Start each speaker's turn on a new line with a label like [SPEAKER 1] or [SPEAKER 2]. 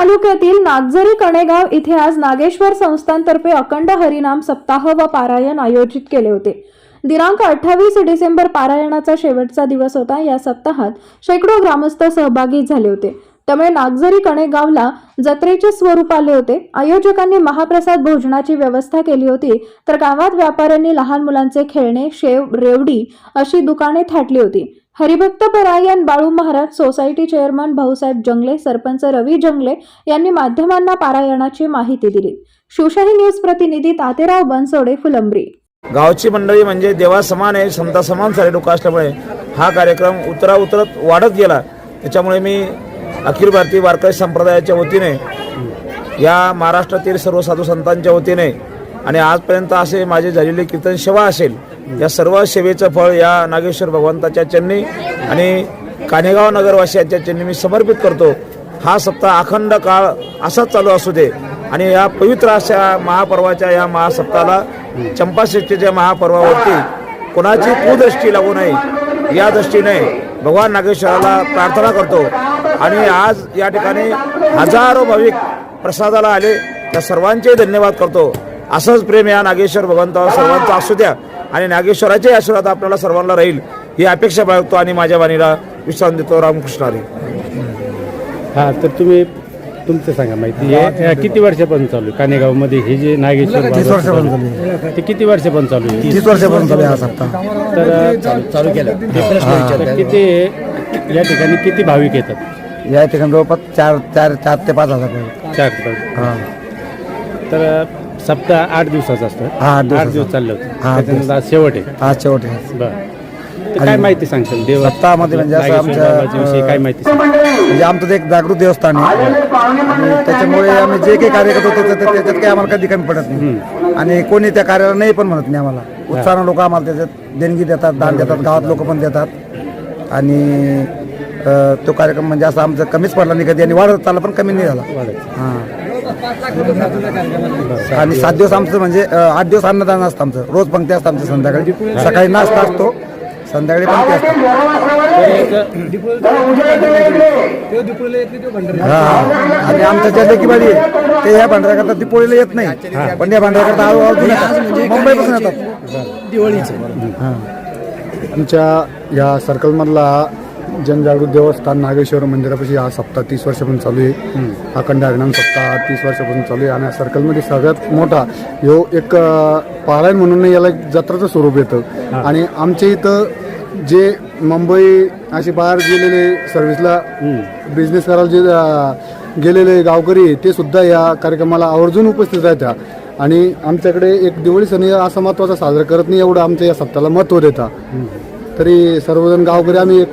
[SPEAKER 1] तालुक्यातील नागझरी कणेगाव इथे आज नागेश्वर संस्थांतर्फे अखंड हरिनाम सप्ताह व पारायण आयोजित केले होते. दिनांक अठ्ठावीस डिसेंबर पारायणाचा शेवटचा दिवस होता. या सप्ताहात शेकडो ग्रामस्थ सहभागी झाले होते. त्यामुळे नागझरी कणेगावला जत्रेचे स्वरूप आले होते. आयोजकांनी महाप्रसाद भोजनाची व्यवस्था केली होती. तर गावात व्यापाऱ्यांनी लहान मुलांचे खेळणे शेव रेवडी अशी दुकाने थाटली होती. हरिभक्त परायण बाळू महाराज सोसायटी चेअरमन भाऊसाहेब जंगले सरपंच रवी जंगले यांनी माध्यमांना पारायणाची माहिती दिली. शिवशाही न्यूज प्रतिनिधी तातेराव बनसोडे फुलंब्री.
[SPEAKER 2] गावची मंडळी म्हणजे देवा समान आहे समता समान सारे लोक असल्यामुळे हा कार्यक्रम उतरा उतरत वाढत गेला. त्याच्यामुळे मी अखिल भारतीय वारकरी संप्रदायाच्या वतीने या महाराष्ट्रातील सर्व साधू संतांच्या वतीने आणि आजपर्यंत असे माझे झालेले कीर्तन सेवा असेल या सर्व सेवेचं फळ या नागेश्वर भगवंताच्या चरणी आणि कानेगाव नगरवासियांच्या चरणी मी समर्पित करतो. हा सप्ताह अखंड काळ असाच चालू असू दे आणि या पवित्र अशा महापर्वाच्या या महासप्ताहाला चंपाषष्ठीच्या महापर्वावरती कोणाची कुदृष्टी लागू नये या दृष्टीने भगवान नागेश्वराला प्रार्थना करतो. आणि आज या ठिकाणी हजारो भाविक प्रसादाला आले. त्या सर्वांचे धन्यवाद करतो. असंच प्रेम या नागेश्वर भगवंतावर सर्वांचा असू द्या. आणि नागेश्वराचे आशीर्वाद आपल्याला सर्वांना राहील ही अपेक्षा बाळगतो आणि माझ्या वाणीला विश्राम देतो रामकृष्ण हरी
[SPEAKER 3] हा तर तुम्ही तुमचं सांगा माहिती हे किती वर्षापासून चालू आहे? कानेगावमध्ये हे जे नागेश्वर चालू आहे, ते किती वर्षापासून चालू आहे?
[SPEAKER 4] तीस वर्षापासून चालू आहे हा सप्ताह.
[SPEAKER 3] तर चालू केलं. तर किती या ठिकाणी किती भाविक येतात?
[SPEAKER 4] या ठिकाणी जवळपास चार चार चार ते पाच हजार.
[SPEAKER 3] चार.
[SPEAKER 4] हा.
[SPEAKER 3] तर सप्ताह आठ दिवसाचा असतो.
[SPEAKER 4] हा, आठ दिवसाचा.
[SPEAKER 3] दिवस चाललं होतं.
[SPEAKER 4] हा, आठ
[SPEAKER 3] त्याच्यानंतर आज शेवट आहे
[SPEAKER 4] हा शेवट आहे
[SPEAKER 3] बरं. तर काय माहिती सांगशाल? देव
[SPEAKER 4] सप्ताहामध्ये म्हणजे असं
[SPEAKER 3] नागेश्वर
[SPEAKER 4] आमच्या,
[SPEAKER 3] बाबाच्या विषयी काय माहिती सांगशाल?
[SPEAKER 4] म्हणजे आमचं ते एक जागृत देवस्थान आहे. आणि त्याच्यामुळे आम्ही जे काही कार्य करतो त्याच्यात त्याच्यात काही आम्हाला कधी कमी पडत नाही. आणि कोणी त्या कार्याला नाही पण म्हणत नाही आम्हाला. उत्साहानं लोक आम्हाला त्याच्यात देणगी देतात दान देतात गावात लोक पण देतात. आणि अ, तो कार्यक्रम म्हणजे असं आमचं कमीच पडला नाही कधी. आणि वाढत चालला पण कमी नाही झाला. हां. आणि सात दिवस आमचं म्हणजे आठ दिवस अन्नदान असतं आमचं. रोज पंक्ती असतं आमचं संध्याकाळी. सकाळी नाश्ता असतो. संध्याकाळी पंक्ती असतात हा. आणि आमचं जे लेकीबाडी आहे ते ह्या भांडऱ्याकरता दिपोळीला येत नाही. पण या भांडऱ्याकरता आजूबाजूला मुंबईपासून येतात.
[SPEAKER 5] आमच्या या सर्कलमधला जनजागृत देवस्थान नागेश्वर मंदिरापाशी हा सप्ताह तीस वर्षापासून चालू आहे. अखंड हरिनाम सप्ताह तीस वर्षापासून चालू आहे आणि या सर्कलमध्ये सगळ्यात मोठा ह्यो एक पारायण म्हणून याला एक जत्राचं स्वरूप येतं. आणि आमच्या इथं जे मुंबई असे बाहेर गेलेले सर्व्हिसला बिझनेस करायला जे गेलेले गावकरी ते सुद्धा या कार्यक्रमाला आवर्जून उपस्थित राहतात. आणि आमच्याकडे एक दिवाळी सण असा महत्त्वाचा साजरा करत नाही एवढं आमच्या या सप्ताहाला महत्त्व देतात. तरी सर्वजण गावकरी आम्ही एक